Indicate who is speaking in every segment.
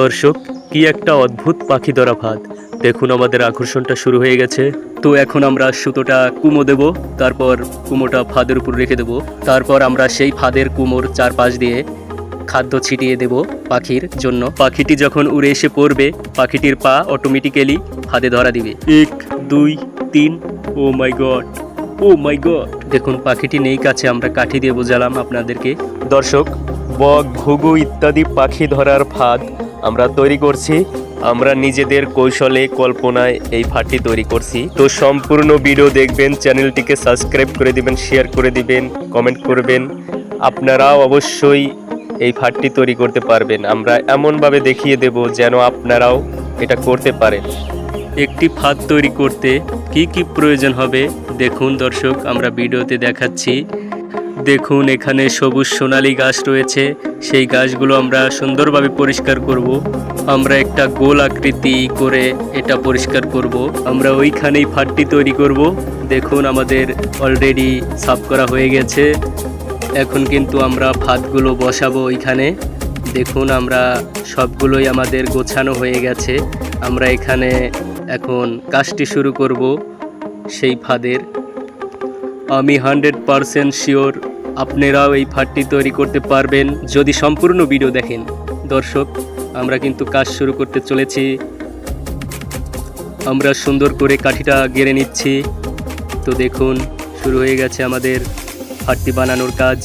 Speaker 1: দর্শক, কি একটা অদ্ভুত পাখি ধরা ফাঁদ। দেখুন আমাদের আকর্ষণটা শুরু হয়ে গেছে। তো এখন আমরা সুতোটা কুমো দেব, তারপর কুমোটা ফাঁদের উপর রেখে দেব, তারপর আমরা সেই ফাঁদের কুমোর চারপাশ দিয়ে খাদ্য ছিটিয়ে দেব পাখির জন্য। পাখিটি যখন উড়ে এসে পড়বে, পাখিটির পা অটোমেটিক্যালি ফাঁদে ধরা দিবে। এক, দুই, তিন, ও মাই গড, ও মাই গড। দেখুন, পাখিটি নেই, কাছে আমরা কাঠি দিয়ে বোঝালাম আপনাদেরকে। দর্শক, বক, ঘুঘু ইত্যাদি পাখি ধরার ফাঁদ আমরা তৈরি করছি। আমরা নিজেদের কৌশলে, কল্পনায় এই ফাঁদটি তৈরি করছি। তো সম্পূর্ণ ভিডিও দেখবেন, চ্যানেলটিকে সাবস্ক্রাইব করে দিবেন, শেয়ার করে দিবেন, কমেন্ট করবেন। আপনারাও অবশ্যই এই ফাঁদটি তৈরি করতে পারবেন। আমরা এমনভাবে দেখিয়ে দেব যেন আপনারাও এটা করতে পারেন। একটি ফাঁদ তৈরি করতে কি কি প্রয়োজন হবে? দেখুন দর্শক, আমরা ভিডিওতে দেখাচ্ছি। দেখুন, এখানে সবুজ সোনালী গাছ রয়েছে। সেই গাছগুলো আমরা সুন্দরভাবে পরিষ্কার করব। আমরা একটা গোল আকৃতি করে এটা পরিষ্কার করব। আমরা ওইখানেই ফাঁদটি তৈরি করব। দেখুন, আমাদের অলরেডি সাফ করা হয়ে গেছে। এখন কিন্তু আমরা ফাঁদগুলো বসাবো ওইখানে। দেখুন, আমরা সবগুলোই আমাদের গোছানো হয়ে গেছে। আমরা এখানে এখন কাজটি শুরু করব সেই ফাঁদের। আমি হান্ড্রেড পারসেন্ট শিওর আপনারাও এই ফাঁদটি তৈরি করতে পারবেন যদি সম্পূর্ণ ভিডিও দেখেন। দর্শক, আমরা কিন্তু কাজ শুরু করতে চলেছি। আমরা সুন্দর করে কাঠিটা গেড়ে নিচ্ছি। তো দেখুন, শুরু হয়ে গেছে আমাদের ফাঁদটি বানানোর কাজ।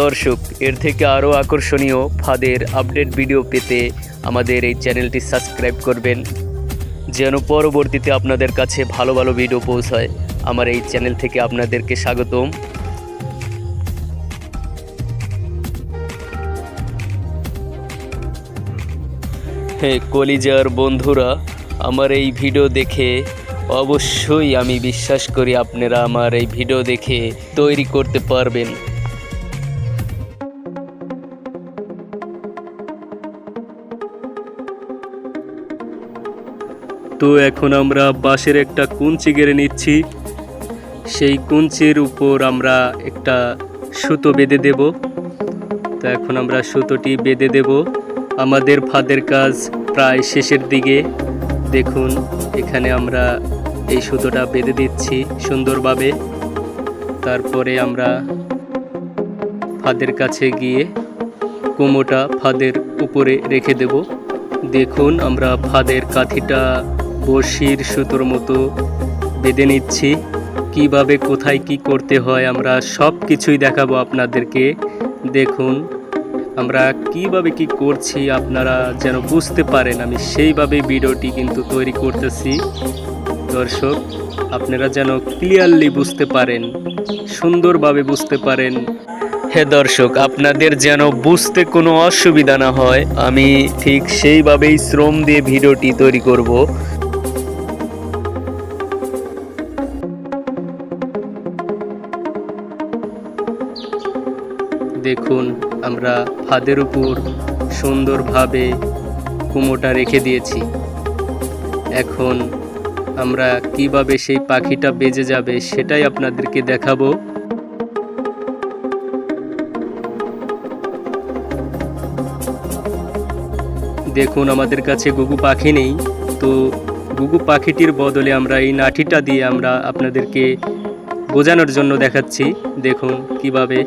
Speaker 1: দর্শক, এর থেকে আরও আকর্ষণীয় ফাঁদের আপডেট ভিডিও পেতে আমাদের এই চ্যানেলটি সাবস্ক্রাইব করবেন। যেন পরবর্তীতে আপনাদের কাছে ভালো ভালো ভিডিও পৌঁছায়। আমার এই চ্যানেল থেকে আপনাদেরকে স্বাগতম। কলিজার বন্ধুরা, আমার এই ভিডিও দেখে অবশ্যই আমি বিশ্বাস করি আপনারা আমার এই ভিডিও দেখে তৈরি করতে পারবেন। তো এখন আমরা বাঁশের একটা কুঞ্চি গেড়ে নিচ্ছি। সেই কুঞ্চির উপর আমরা একটা সুতো বেঁধে দেব। তো এখন আমরা সুতোটি বেঁধে দেব। আমাদের ফাঁদের কাজ প্রায় শেষের দিকে। দেখুন, এখানে আমরা এই সুতোটা বেঁধে দিচ্ছি সুন্দরভাবে। তারপরে আমরা ফাঁদের কাছে গিয়ে কোমোটা ফাঁদের উপরে রেখে দেব। দেখুন, আমরা ফাঁদের কাঠিটা বড়শির সুতোর মতো বেঁধে নিচ্ছি। কীভাবে, কোথায়, কি করতে হয় আমরা সব কিছুই দেখাবো আপনাদেরকে। দেখুন, আমরা কীভাবে কি করছি আপনারা যেন বুঝতে পারেন, আমি সেইভাবে ভিডিওটি কিন্তু তৈরি করতেছি। দর্শক, আপনারা যেন ক্লিয়ারলি বুঝতে পারেন, সুন্দরভাবে বুঝতে পারেন। হে দর্শক, আপনাদের যেন বুঝতে কোনো অসুবিধা না হয়, আমি ঠিক সেইভাবেই শ্রম দিয়ে ভিডিওটি তৈরি করব। দেখুন, আমরা ফাঁদের উপর সুন্দরভাবে কুমোটা রেখে দিয়েছি। এখন আমরা কীভাবে সেই পাখিটা বেজে যাবে সেটাই আপনাদেরকে দেখাবো। দেখুন, আমাদের কাছে গুগু পাখি নেই। তো গুগু পাখিটির বদলে আমরা এই নাঠিটা দিয়ে আমরা আপনাদেরকে বোঝানোর জন্য দেখাচ্ছি। দেখুন, কীভাবে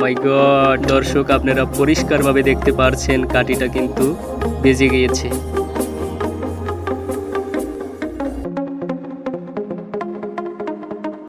Speaker 1: মাই গড দর্শক আপনারা পরিষ্কারভাবে দেখতে পারছেন কাটিটা কিন্তু বেজে গিয়েছে।